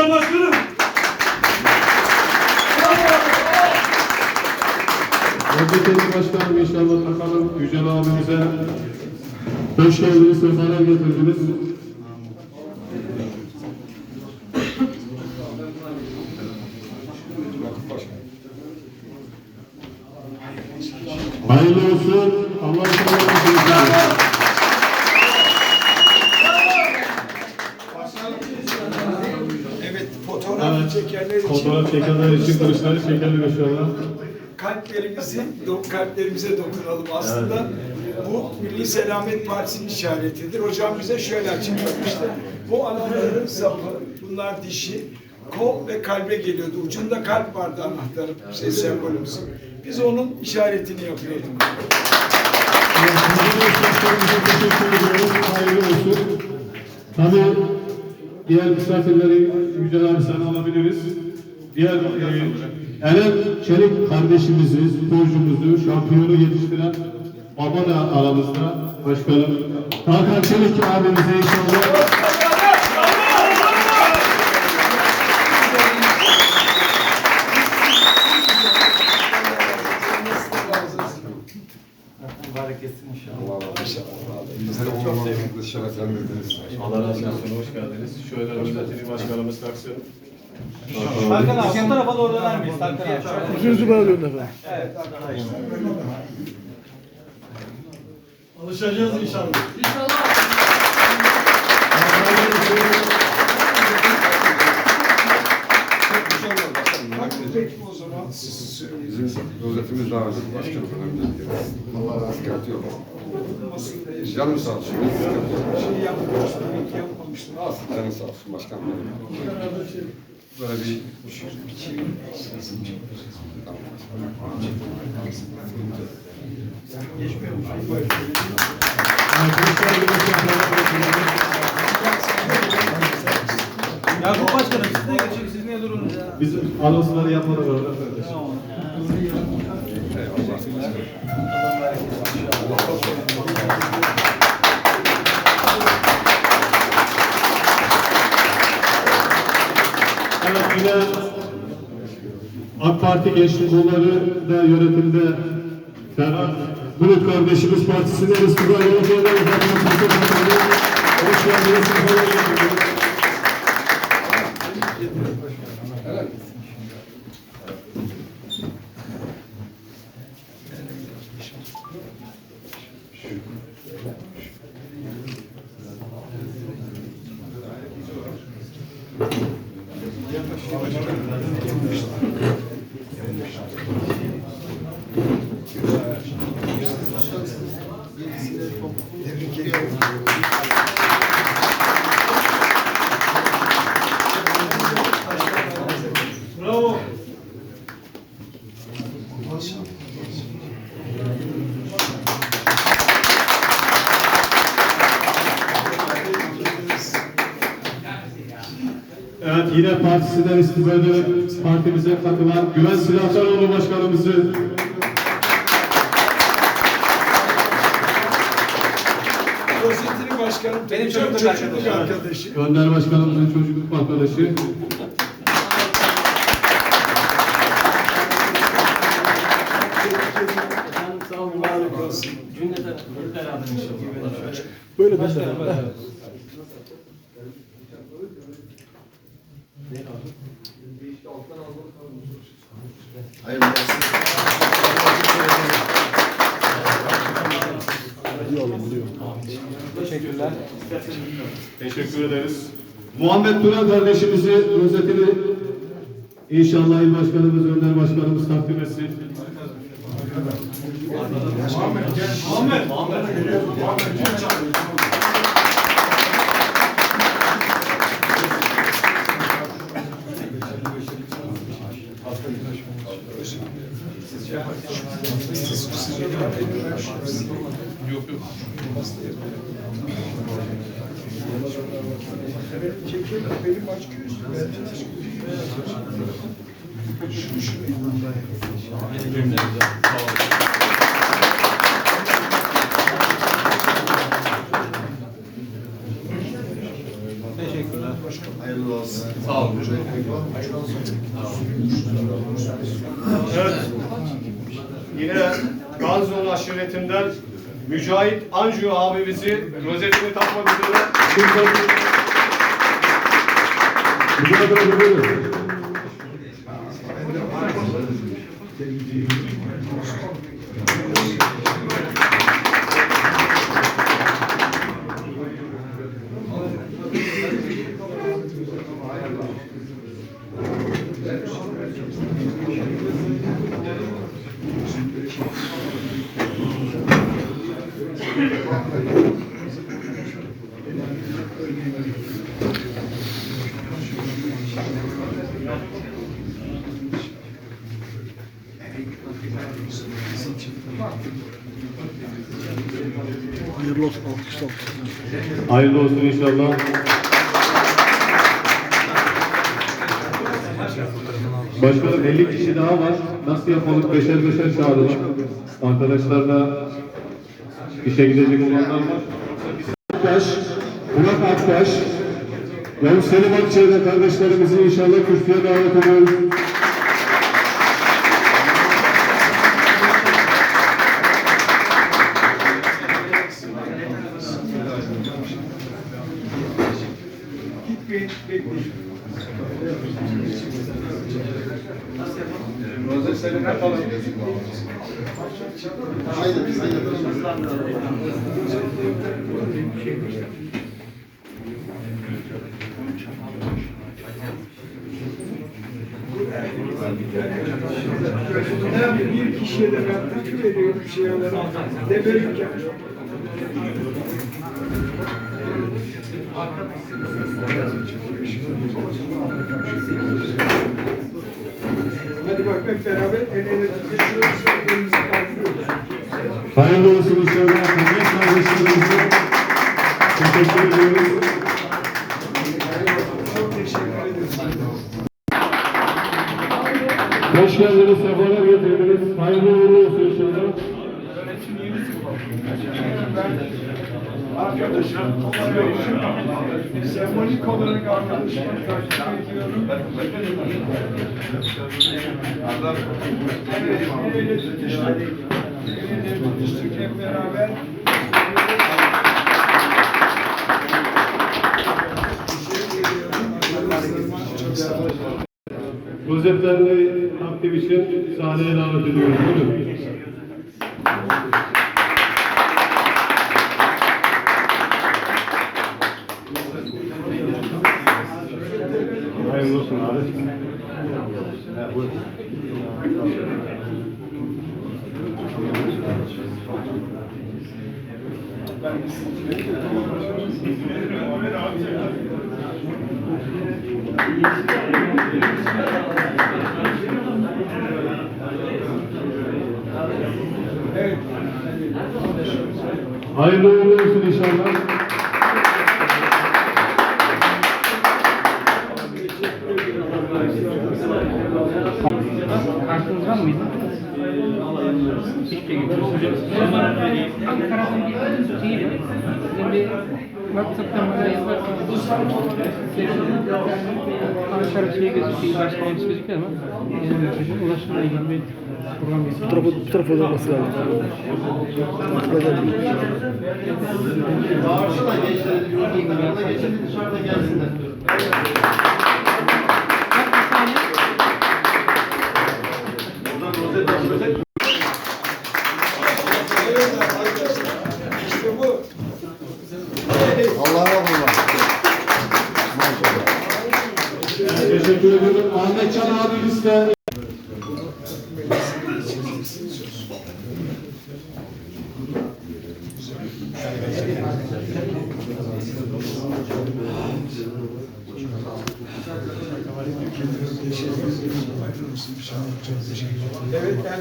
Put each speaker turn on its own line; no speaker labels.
Alkışlar başkanım.
Gazeteci Başkanım inşallah bakalım Yücel abimize hoş geldiniz, sefalar getirdiniz. Hayırlı olsun. Allah sağlık olsun.
Evet, fotoğraf
Evet.
çekenler için
Fotoğraf çekenler için kılıçları çekelim inşallah.
kalplerimizi, do- kalplerimize dokunalım. Aslında bu Milli Selamet Partisi'nin işaretidir. Hocam bize şöyle açıklamıştı. Bu anahtarın sapı, bunlar dişi, kol ve kalbe geliyordu. Ucunda kalp vardı anahtarın, şey sembolümüzün. Biz onun işaretini yapıyorduk.
Tabii diğer misafirleri Yücel abi sen alabiliriz. Diğer e, Eren Çelik kardeşimizi, sporcumuzu, şampiyonu yetiştiren baba da aramızda başkanım. Hakan Çelik abimize inşallah
Mübarek etsin inşallah.
Bize de olmamanızı şereflendirdiniz.
Allah razı olsun. Hoş geldiniz. Şöyle özetini başkanımız taksın.
Hakan abi bu tarafa doğru döner miyiz? Hakan abi.
Üçüncü bana dönün efendim.
Evet.
Alışacağız inşallah.
Peki o zaman siz
Bizim rozetimiz daha önce başkanım önemli değil. Allah razı yok. Canım sağ olsun.
Şey yapmamıştım.
Olsun canım sağ olsun başkanım benim. Böyle bir
Yakup Başkanım siz de geçin. Siz niye durunuz ya?
Biz anonsları yapmadık orada Evet yine AK Parti Gençlik Kolları da yönetimde Ferhat Bulut kardeşimiz partisine istifa yolcuları Hoş geldiniz. sefalar getirdiniz. Спасибо. Yine partisinden istifa ederek partimize katılan Güven Silahdaroğlu Başkanımızı
Rozetini başkanım
Benim
çok
çocukluk
çocukluk arkadaşı.
Gönder Başkanımızın çocukluk arkadaşı.
Sağ olun. Mübarek olsun. Cümleten hep beraber inşallah.
Böyle dönün efendim.
Teşekkürler.
Teşekkür ederiz. Muhammed Turan kardeşimizi rozetini inşallah il başkanımız, Önder başkanımız takdim etsin.
Muhammed. Muhammed.
Çekim benim aç.
Teşekkürler.
Evet. Yine Garzon aşiretinden Mücahit Anju abimizi rozetini takmak üzere
Güzel bir
Hayırlı olsun. Alkışlar.
Hayırlı olsun inşallah. Başkanım 50 kişi daha var. Nasıl yapalım? Beşer beşer çağıralım. Arkadaşlar da işe gidecek olanlar var. Aktaş, Burak Aktaş, Yavuz Selim Akçay'da kardeşlerimizi inşallah kürsüye davet ediyoruz.
Gitmeyin, bekleyin.
rozetlerini takalım.
Her bir kişiye de ben takip ediyorum şey olarak. Debelik yapıyorum. Hadi bak hep beraber el ele tutuşuyoruz. Elimizi kaldırıyoruz.
Hayırlı olsun inşallah. Kardeş kardeşlerimize teşekkür ediyoruz.
Çok teşekkür ederim.
Hoş geldiniz, sefalar getirdiniz. Hayırlı.
Arkadaşım, sembolik olarak arkadaşımı takip ediyorum. Ele tutuştuk. El ele tutuştuk beraber.
Rozetlerini aktif sahneye davet ediyoruz. Buyurun. Hayırlı olsun abi. Hayırlı uğurlu olsun inşallah.
Kartınız var mıydı? Hiçbir Ankara'dan bir değil. Sizin bir WhatsApp'tan bana yazarsanız Ankara şey gözüküyor, başkanımız gözüküyor ama e, ulaşımla ilgili bir program
Bu tarafa, bu tarafa da olması lazım. Takip edelim.
Evet
Teşekkür ediyorum. Ahmet Can abimiz de
Evet ben